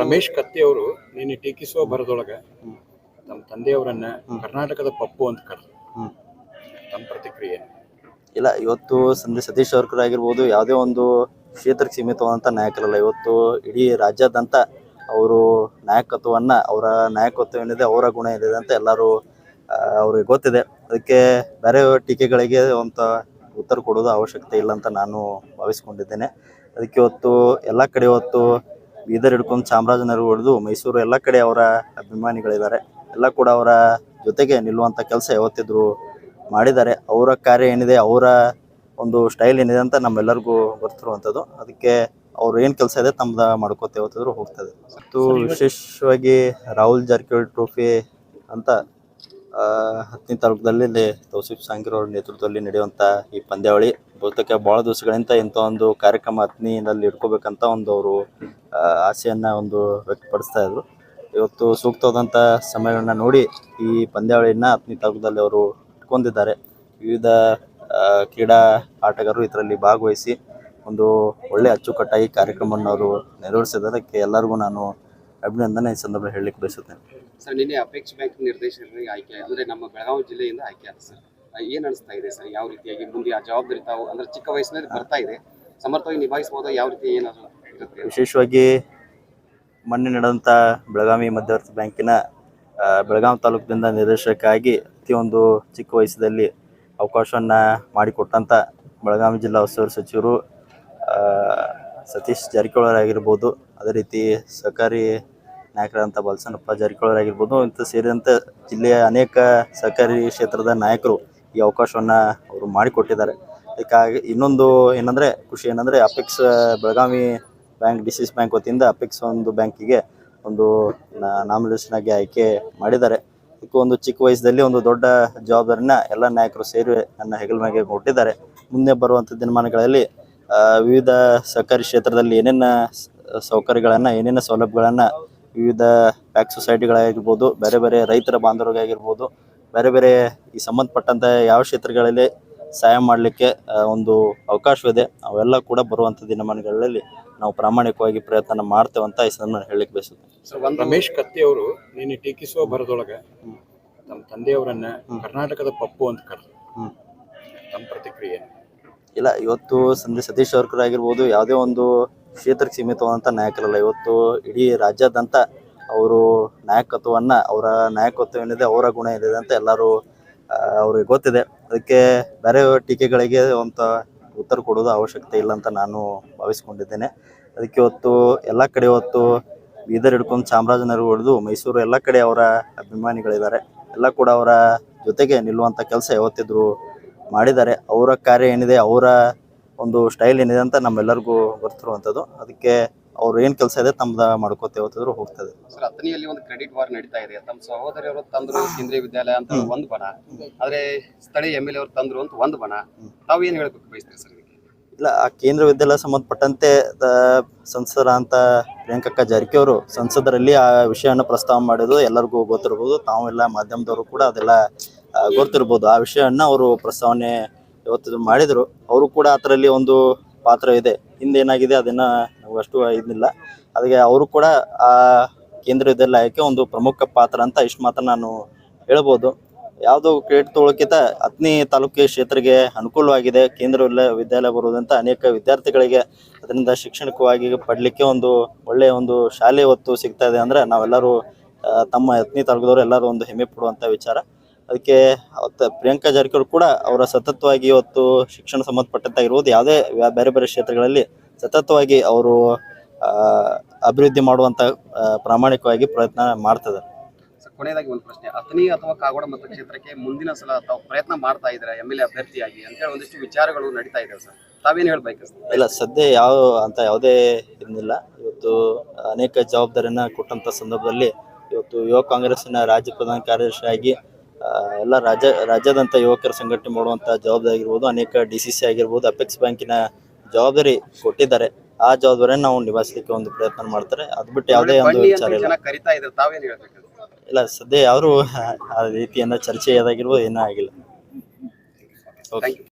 ರಮೇಶ್ ಕತ್ತಿ ಅವರು ನಿನ್ನೆ ಟೀಕಿಸುವ ಬರದೊಳಗ ನಮ್ಮ ತಂದೆಯವರನ್ನ ಕರ್ನಾಟಕದ ಪಪ್ಪು ಅಂತ ಕರೆದ್ರು. ತಮ್ಮ ಪ್ರತಿಕ್ರಿಯೆ? ಇಲ್ಲ ಇವತ್ತು ಸಂಜೆ ಸತೀಶ್ ಅವರ್ಕರ್ ಆಗಿರ್ಬೋದು ಯಾವುದೇ ಒಂದು ಕ್ಷೇತ್ರಕ್ಕೆ ಸೀಮಿತವಾದಂಥ ನಾಯಕರಲ್ಲ. ಇವತ್ತು ಇಡೀ ರಾಜ್ಯಾದ್ಯಂತ ಅವರು ನಾಯಕತ್ವವನ್ನು ಅವರ ನಾಯಕತ್ವ ಏನಿದೆ ಅವರ ಗುಣ ಏನಿದೆ ಅಂತ ಎಲ್ಲರೂ ಅವ್ರಿಗೆ ಗೊತ್ತಿದೆ. ಅದಕ್ಕೆ ಬೇರೆ ಟೀಕೆಗಳಿಗೆ ಅಂತ ಉತ್ತರ ಕೊಡೋದು ಅವಶ್ಯಕತೆ ಇಲ್ಲ ಅಂತ ನಾನು ಭಾವಿಸ್ಕೊಂಡಿದ್ದೇನೆ. ಅದಕ್ಕೆ ಇವತ್ತು ಎಲ್ಲ ಕಡೆ ಇವತ್ತು ಬೀದರ್ ಹಿಡ್ಕೊಂಡು ಚಾಮರಾಜನಗರ ಹೊಡೆದು ಮೈಸೂರು ಎಲ್ಲ ಕಡೆ ಅವರ ಅಭಿಮಾನಿಗಳಿದ್ದಾರೆ. ಎಲ್ಲ ಕೂಡ ಅವರ ಜೊತೆಗೆ ನಿಲ್ಲುವಂಥ ಕೆಲಸ ಯಾವತ್ತಿದ್ರು ಮಾಡಿದ್ದಾರೆ. ಅವರ ಕಾರ್ಯ ಏನಿದೆ, ಅವರ ಒಂದು ಸ್ಟೈಲ್ ಏನಿದೆ ಅಂತ ನಮ್ಮೆಲ್ಲರಿಗೂ ಗೊತ್ತಿರುವಂಥದ್ದು ಅದಕ್ಕೆ ಅವ್ರು ಏನು ಕೆಲಸ ಇದೆ ತಮ್ಮದ ಮಾಡ್ಕೋತ ಯಾವತ್ತಿದ್ರು ಹೋಗ್ತದೆ ಮತ್ತು ವಿಶೇಷವಾಗಿ ರಾಹುಲ್ ಜಾರಕಿಹೊಳಿ ಟ್ರೋಫಿ ಅಂತ ಹತ್ತನೇ ತಾಲೂಕದಲ್ಲಿ ಇಲ್ಲಿ ತೌಸಿಫ್ ಸಾಂಗಿರ್ ಅವ್ರ ನೇತೃತ್ವದಲ್ಲಿ ನಡೆಯುವಂಥ ಈ ಪಂದ್ಯಾವಳಿ. ಬಹುತೇಕ ಭಾಳ ದಿವಸಗಳಿಂದ ಇಂಥ ಒಂದು ಕಾರ್ಯಕ್ರಮ ಅತ್ನಿಯಲ್ಲಿ ಇಟ್ಕೋಬೇಕಂತ ಒಂದು ಅವರು ಆಸೆಯನ್ನು ಒಂದು ವ್ಯಕ್ತಪಡಿಸ್ತಾ ಇದ್ರು. ಇವತ್ತು ಸೂಕ್ತವಾದಂಥ ಸಮಯಗಳನ್ನ ನೋಡಿ ಈ ಪಂದ್ಯಾವಳಿಯನ್ನ ಅತ್ನಿ ತಾಲೂಕದಲ್ಲಿ ಅವರು ಇಟ್ಕೊಂಡಿದ್ದಾರೆ. ವಿವಿಧ ಕ್ರೀಡಾ ಆಟಗಾರರು ಇದರಲ್ಲಿ ಭಾಗವಹಿಸಿ ಒಂದು ಒಳ್ಳೆ ಅಚ್ಚುಕಟ್ಟಾಗಿ ಕಾರ್ಯಕ್ರಮವನ್ನು ಅವರು ನೆರವೇರಿಸಿದ್ದಕ್ಕೆ ಎಲ್ಲರಿಗೂ ನಾನು ಅಭಿನಂದನೆ. ಈ ಸಂದರ್ಭ ಹೇಳಲಿಕ್ಕೆ ಬಯಸುತ್ತೇನೆ. ಸರ್, ನಿನ್ನೆ ಅಪೇಕ್ಷ ಬ್ಯಾಂಕ್ ನಿರ್ದೇಶಕರಿಗೆ ಆಯ್ಕೆ, ಅಂದ್ರೆ ನಮ್ಮ ಬೆಳಗಾವಿ ಜಿಲ್ಲೆಯಿಂದ ಆಯ್ಕೆ ಆದ ಸರ್. ಏನ್ ಅನಿಸ್ತಾ ಇದೆ ಸರ್? ಯಾವ ರೀತಿಯಾಗಿ ಮುಂದೆ ಆ ಜವಾಬ್ದಾರಿ ತಾವು ಅಂದ್ರೆ ಚಿಕ್ಕ ವಯಸ್ಸಿನಲ್ಲಿ ಬರ್ತಾ ಇದೆ. ಸಮರ್ಥವಾಗಿ ನಿಭಾಯಿಸಬಹುದು? ಯಾವ ರೀತಿ ಏನಾದ್ರು ವಿಶೇಷವಾಗಿ ಮೊನ್ನೆ ನಡೆದಂಥ ಬೆಳಗಾವಿ ಮಧ್ಯವರ್ತಿ ಬ್ಯಾಂಕಿನ ಬೆಳಗಾವಿ ತಾಲೂಕಿನಿಂದ ನಿರ್ದೇಶಕರಾಗಿ ಪ್ರತಿಯೊಂದು ಚಿಕ್ಕ ವಯಸ್ಸದಲ್ಲಿ ಅವಕಾಶವನ್ನ ಮಾಡಿಕೊಟ್ಟಂಥ ಬೆಳಗಾವಿ ಜಿಲ್ಲಾ ಉಸ್ತುವಾರಿ ಸಚಿವರು ಸತೀಶ್ ಜಾರಕಿಹೊಳಿ ಆಗಿರ್ಬೋದು, ಅದೇ ರೀತಿ ಸಹಕಾರಿ ನಾಯಕರಾದಂಥ ಬಲಸನಪ್ಪ ಜಾರಕಿಹೊಳಿ ಆಗಿರ್ಬೋದು, ಇಂಥ ಸೇರಿದಂತೆ ಜಿಲ್ಲೆಯ ಅನೇಕ ಸಹಕಾರಿ ಕ್ಷೇತ್ರದ ನಾಯಕರು ಈ ಅವಕಾಶವನ್ನು ಅವರು ಮಾಡಿಕೊಟ್ಟಿದ್ದಾರೆ. ಅದಕ್ಕಾಗಿ ಇನ್ನೊಂದು ಏನಂದರೆ, ಖುಷಿ ಏನಂದರೆ apex Belagavi bank D C bank ವತಿಯಿಂದ ಅಪೆಕ್ಸ್ ಒಂದು ಬ್ಯಾಂಕಿಗೆ ಒಂದು ನಾಮಿನೇಷನ್ ಆಗಿ ಆಯ್ಕೆ ಮಾಡಿದ್ದಾರೆ. ಇದಕ್ಕೆ ಒಂದು ಚಿಕ್ಕ ವಯಸ್ಸಲ್ಲಿ ಒಂದು ದೊಡ್ಡ ಜವಾಬ್ದಾರಿನ ಎಲ್ಲ ನಾಯಕರು ಸೇರಿ ನನ್ನ ಹೆಗಲ ಮೇಲೆ ಕೊಟ್ಟಿದ್ದಾರೆ. ಮುಂದೆ ಬರುವಂಥ ದಿನಮಾನಗಳಲ್ಲಿ ವಿವಿಧ ಸಹಕಾರಿ ಕ್ಷೇತ್ರದಲ್ಲಿ ಏನೇನು ಸೌಕರ್ಯಗಳನ್ನು, ಏನೇನು ಸೌಲಭ್ಯಗಳನ್ನು ವಿವಿಧ ಬ್ಯಾಕ್ ಸೊಸೈಟಿಗಳಾಗಿರ್ಬೋದು, ಬೇರೆ ಬೇರೆ ರೈತರ ಬಾಂಧವರಿಗಾಗಿರ್ಬೋದು ಬೇರೆ ಬೇರೆ ಈ ಸಂಬಂಧಪಟ್ಟಂತ ಯಾವ ಕ್ಷೇತ್ರಗಳಲ್ಲಿ ಸಹಾಯ ಮಾಡಲಿಕ್ಕೆ ಒಂದು ಅವಕಾಶವಿದೆ ಅವೆಲ್ಲ ಕೂಡ ಬರುವಂಥ ದಿನಮಾನಗಳಲ್ಲಿ ನಾವು ಪ್ರಾಮಾಣಿಕವಾಗಿ ಪ್ರಯತ್ನ ಮಾಡ್ತೇವೆ ಅಂತ ಈ ಸಂದರ್ಭ ಹೇಳಲಿಕ್ಕೆ ಬಯಸುತ್ತೇನೆ. ರಮೇಶ್ ಕತ್ತಿ ಅವರು ನೀನು ಟೀಕಿಸುವ ಬರದೊಳಗೆ ನಮ್ಮ ತಂದೆಯವರನ್ನ ಕರ್ನಾಟಕದ ಪಪ್ಪು ಅಂತ ಕರೆದ್ರು. ನಮ್ಮ ತಮ್ಮ ಪ್ರತಿಕ್ರಿಯೆ ಇಲ್ಲ ಇವತ್ತು ಸಂಜೆ ಸತೀಶ್ ಅವರ್ಕರ್ ಆಗಿರ್ಬೋದು ಯಾವುದೇ ಒಂದು ಕ್ಷೇತ್ರಕ್ಕೆ ಸೀಮಿತವಾದಂಥ ನಾಯಕರಲ್ಲ. ಇವತ್ತು ಇಡೀ ರಾಜ್ಯಾದ್ಯಂತ ಅವರು ನಾಯಕತ್ವವನ್ನು, ಅವರ ನಾಯಕತ್ವ ಏನಿದೆ ಅವರ ಗುಣ ಏನಿದೆ ಅಂತ ಎಲ್ಲರೂ ಅವ್ರಿಗೆ ಗೊತ್ತಿದೆ. ಅದಕ್ಕೆ ಬೇರೆ ಟೀಕೆಗಳಿಗೆ ಅಂತ ಉತ್ತರ ಕೊಡೋದು ಅವಶ್ಯಕತೆ ಇಲ್ಲ ಅಂತ ನಾನು ಭಾವಿಸ್ಕೊಂಡಿದ್ದೇನೆ. ಅದಕ್ಕೆ ಇವತ್ತು ಎಲ್ಲ ಕಡೆ ಇವತ್ತು ಬೀದರ್ ಹಿಡ್ಕೊಂಡು ಚಾಮರಾಜನಗರ ಹೊಡೆದು ಮೈಸೂರು ಎಲ್ಲ ಕಡೆ ಅವರ ಅಭಿಮಾನಿಗಳಿದ್ದಾರೆ. ಎಲ್ಲ ಕೂಡ ಅವರ ಜೊತೆಗೆ ನಿಲ್ಲುವಂಥ ಕೆಲಸ ಯಾವತ್ತಿದ್ರು ಮಾಡಿದ್ದಾರೆ. ಅವರ ಕಾರ್ಯ ಏನಿದೆ, ಅವರ ಒಂದು ಸ್ಟೈಲ್ ಏನಿದೆ ಅಂತ ನಮ್ಮೆಲ್ಲರಿಗೂ ಗೊತ್ತಿರುವಂಥದ್ದು. ಅದಕ್ಕೆ ಅವ್ರು ಏನು ಕೆಲಸ ಇದೆ ತಮ್ಮದ ಮಾಡ್ಕೋತ ಯಾವತ್ತಿದ್ರು ಹೋಗ್ತದೆ. ಸರ್ ಹತ್ತನೆಯಲ್ಲಿ ಒಂದು ಕ್ರೆಡಿಟ್ ವಾರ್ ನಡೀತಾ ಇದೆ. ತಮ್ಮ ಸಹೋದರಿಯವರು ತಂದ್ರು ಕೇಂದ್ರೀಯ ವಿದ್ಯಾಲಯ ಅಂತ ಒಂದು ಬಣ. ಆದ್ರೆ ಸ್ಥಳೀಯ ಎಂ ಎಲ್ ಎ ಅವರು ತಂದ್ರು ಅಂತ ಒಂದು ಬಣ. ತಾವು ಏನು ಹೇಳ್ಬೇಕು ಬಯಸ್ತೀರಿ ಸರ್ ಇಲ್ಲ ಆ ಕೇಂದ್ರ ವಿದ್ಯಾಲಯ ಸಂಬಂಧಪಟ್ಟಂತೆ ಸಂಸದರ ಅಂತ ಪ್ರಿಯಾಂಕಕ್ಕ ಅವರು ಸಂಸದರಲ್ಲಿ ಆ ವಿಷಯವನ್ನು ಪ್ರಸ್ತಾವ ಮಾಡೋದು ಎಲ್ಲರಿಗೂ ಗೊತ್ತಿರ್ಬೋದು. ಎಲ್ಲ ಮಾಧ್ಯಮದವರು ಕೂಡ ಅದೆಲ್ಲ ಗೊತ್ತಿರ್ಬೋದು. ಆ ವಿಷಯವನ್ನು ಅವರು ಪ್ರಸ್ತಾವನೆ ಇವತ್ತು ಮಾಡಿದರು, ಅವರು ಕೂಡ ಅದರಲ್ಲಿ ಒಂದು ಪಾತ್ರ ಇದೆ ಹಿಂದೇನಾಗಿದೆ ಅದನ್ನು ನಾವು ಅಷ್ಟು ಇದಿಲ್ಲ ಅದಕ್ಕೆ ಅವರು ಕೂಡ ಆ ಕೇಂದ್ರ ವಿದ್ಯಾಲಯಕ್ಕೆ ಒಂದು ಪ್ರಮುಖ ಪಾತ್ರ ಅಂತ ಇಷ್ಟು ಮಾತ್ರ ನಾನು ಹೇಳ್ಬೋದು. ಯಾವುದೋ ಕ್ರೆಡಿಟ್ ತೊಳಕಿತ ಹತ್ತನೇ ತಾಲೂಕಿನ ಕ್ಷೇತ್ರಕ್ಕೆ ಅನುಕೂಲವಾಗಿದೆ. ಕೇಂದ್ರ ವಿದ್ಯಾಲಯ ಬರುವುದಂತ ಅನೇಕ ವಿದ್ಯಾರ್ಥಿಗಳಿಗೆ ಅದರಿಂದ ಶೈಕ್ಷಣಿಕವಾಗಿ ಪಡಲಿಕ್ಕೆ ಒಂದು ಒಳ್ಳೆಯ ಒಂದು ಶಾಲೆ ಒತ್ತು ಸಿಗ್ತಾ ಇದೆ ಅಂದರೆ ನಾವೆಲ್ಲರೂ ತಮ್ಮ ಹತ್ತನೇ ತಾಲೂಕದವರು ಎಲ್ಲರೂ ಒಂದು ಹೆಮ್ಮೆ ಪಡುವಂಥ ವಿಚಾರ. ಅದಕ್ಕೆ ಅವತ್ತು ಪ್ರಿಯಾಂಕಾ ಜಾರಕಿಹೊಳಿ ಕೂಡ ಅವರ ಸತತವಾಗಿ ಇವತ್ತು ಶಿಕ್ಷಣ ಸಂಬಂಧಪಟ್ಟಂತಾಗಿರ್ಬೋದು ಯಾವುದೇ ಬೇರೆ ಬೇರೆ ಕ್ಷೇತ್ರಗಳಲ್ಲಿ ಸತತವಾಗಿ ಅವರು ಅಭಿವೃದ್ಧಿ ಮಾಡುವಂಥ ಪ್ರಾಮಾಣಿಕವಾಗಿ ಪ್ರಯತ್ನ ಮಾಡ್ತಿದ್ದಾರೆ. ಕೊನೆಯದಾಗಿ ಒಂದು ಪ್ರಶ್ನೆ. ಹತ್ತನೇ ಅಥವಾ ಕಾಗೋಡ ಮತಕ್ಷೇತ್ರಕ್ಕೆ ಮುಂದಿನ ಸಲ ತಾವು ಪ್ರಯತ್ನ ಮಾಡ್ತಾ ಇದ್ದಾರೆ ಎಂ ಎಲ್ ಎ ಅಭ್ಯರ್ಥಿಯಾಗಿ ಅಂತ ಹೇಳಿ ಒಂದಿಷ್ಟು ವಿಚಾರಗಳು ನಡೀತಾ ಇದೆ ಸರ್. ತಾವೇನು ಹೇಳ್ಬೇಕು ಇಲ್ಲ ಸದ್ಯ ಯಾವ ಅಂತ ಯಾವುದೇ ಇದನ್ನಿಲ್ಲ ಇವತ್ತು ಅನೇಕ ಜವಾಬ್ದಾರಿಯನ್ನು ಕೊಟ್ಟಂಥ ಸಂದರ್ಭದಲ್ಲಿ ಇವತ್ತು ಯುವ ಕಾಂಗ್ರೆಸ್ನ ರಾಜ್ಯ ಪ್ರಧಾನ ಕಾರ್ಯದರ್ಶಿಯಾಗಿ ಎಲ್ಲ ರಾಜ್ಯ ರಾಜ್ಯಾದ್ಯಂತ ಯುವಕರ ಸಂಘಟನೆ ಮಾಡುವಂತಹ ಜವಾಬ್ದಾರಿ ಆಗಿರ್ಬೋದು ಅನೇಕ ಡಿ ಸಿ ಸಿ ಆಗಿರ್ಬೋದು ಅಪೆಕ್ಸ್ ಬ್ಯಾಂಕಿನ ಜವಾಬ್ದಾರಿ ಕೊಟ್ಟಿದ್ದಾರೆ. ಆ ಜವಾಬ್ದಾರಿಯನ್ನು ನಾವು ನಿಭಾಯಿಸಲಿಕ್ಕೆ ಒಂದು ಪ್ರಯತ್ನ ಮಾಡ್ತಾರೆ. ಅದು ಬಿಟ್ಟು ಯಾವುದೇ ಒಂದು ವಿಚಾರ ಇಲ್ಲ. ಜನ ಕರಿತಾ ಇದ್ದಾರೆ ತಾವೇನ್ ಹೇಳ್ಬೇಕು? ಇಲ್ಲ ಸದ್ಯ ಯಾರು ಆ ರೀತಿಯನ್ನ ಚರ್ಚೆ ಆಗಿರ್ಬೋದು ಏನೂ ಆಗಿಲ್ಲ. ಯು